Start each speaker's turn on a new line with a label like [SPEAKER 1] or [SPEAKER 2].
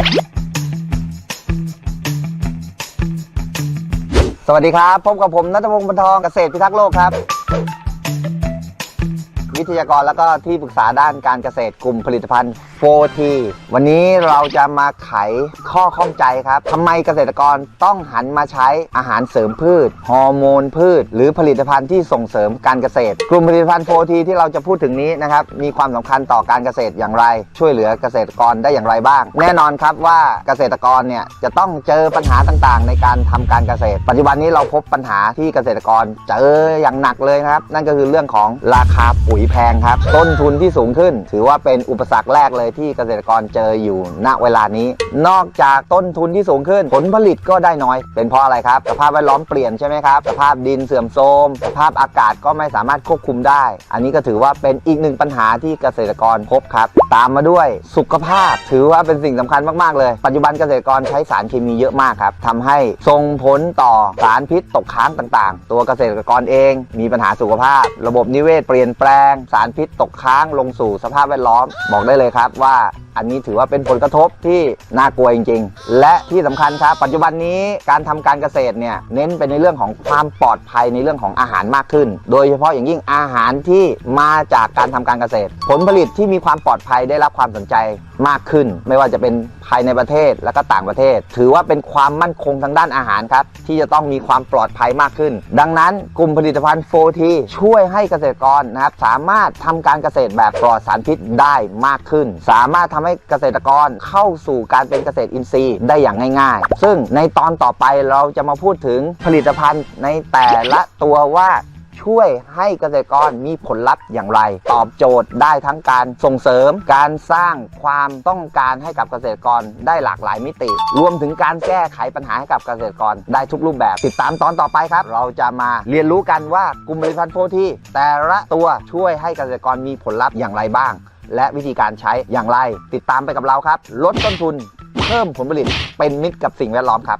[SPEAKER 1] สวัสดีครับ พบกับผมนัทพงศ์บรรทองเกษตรพิทักษ์โลกครับ ทยากรแล้วก็ที่ปรึกษาด้านการเกษตรกลุ่มผลิตภัณฑ์ 4T วันนี้เราจะมาไขข้อข้องใจครับทำไมเกษตรกรต้องหันมาใช้อาหารเสริมพืช ฮอร์โมนพืช หรือผลิตภัณฑ์ที่ส่งเสริมการเกษตร กลุ่มผลิตภัณฑ์ 4T ที่เราจะพูดถึงนี้นะครับมีความสำคัญต่อการเกษตรอย่างไร ช่วยเหลือเกษตรกรได้อย่างไรบ้าง แน่นอนครับว่าเกษตรกรเนี่ยจะต้องเจอปัญหาต่างๆ ในการทำการเกษตร ปัจจุบันนี้เราพบปัญหาที่เกษตรกรเจออย่างหนักเลยนะครับ นั่นก็คือเรื่องของราคาปุ๋ยแพงครับ ต้นทุนที่สูงขึ้น ถือว่าเป็นอุปสรรคแรกเลยที่เกษตรกรเจออยู่ณเวลานี้ นอกจากต้นทุนที่สูงขึ้น ผลผลิตก็ได้น้อย เป็นเพราะอะไรครับสภาพแวดล้อมเปลี่ยนใช่ไหมครับสภาพดินเสื่อมโทรมสภาพอากาศก็ไม่สามารถควบคุมได้ อันนี้ก็ถือว่าเป็นอีกหนึ่งปัญหาที่เกษตรกรพบครับ ตามมาด้วยสุขภาพ ถือว่าเป็นสิ่งสำคัญมากๆเลย ปัจจุบันเกษตรกรใช้สารเคมีเยอะมากครับทำให้ส่งผลต่อสารพิษตกค้างต่างๆ ตัวเกษตรกรเอง มีปัญหาสุขภาพ ระบบนิเวศเปลี่ยนแปลงสารพิษตกค้างลงสู่สภาพแวดล้อม บอกได้เลยครับว่าอันนี้ถือว่าเป็นผลกระทบที่น่ากลัวจริง ๆ และที่สำคัญครับ ปัจจุบันนี้การทำการเกษตรเนี่ยเน้นไปในเรื่องของความปลอดภัยในเรื่องของอาหารมากขึ้น โดยเฉพาะอย่างยิ่งอาหารที่มาจากการทำการเกษตร ผลผลิตที่มีความปลอดภัยได้รับความสนใจ มากขึ้น ไม่ว่าจะเป็นภายในประเทศและก็ต่างประเทศ ถือว่าเป็นความมั่นคงทางด้านอาหารครับ ที่จะต้องมีความปลอดภัยมากขึ้น ดังนั้นกลุ่มผลิตภัณฑ์ 4T ช่วยให้เกษตรกรนะครับสามารถทำการเกษตรแบบปลอดสารพิษได้มากขึ้น สามารถทำให้เกษตรกรเข้าสู่การเป็นเกษตรอินทรีย์ได้อย่างง่าย ๆ ซึ่งในตอนต่อไปเราจะมาพูดถึงผลิตภัณฑ์ในแต่ละตัวว่า ช่วยให้เกษตรกรมีผลลัพธ์อย่างไร ตอบโจทย์ได้ทั้งการส่งเสริม การสร้างความต้องการให้กับเกษตรกรได้หลากหลายมิติ รวมถึงการแก้ไขปัญหาให้กับเกษตรกรได้ทุกรูปแบบ ติดตามตอนต่อไปครับ เราจะมาเรียนรู้กันว่ากลุ่มผลิตภัณฑ์โฟที่แต่ละตัวช่วยให้เกษตรกรมีผลลัพธ์อย่างไรบ้าง และวิธีการใช้อย่างไร ติดตามไปกับเราครับ ลดต้นทุน เพิ่มผลผลิตเป็นมิตรกับสิ่งแวดล้อมครับ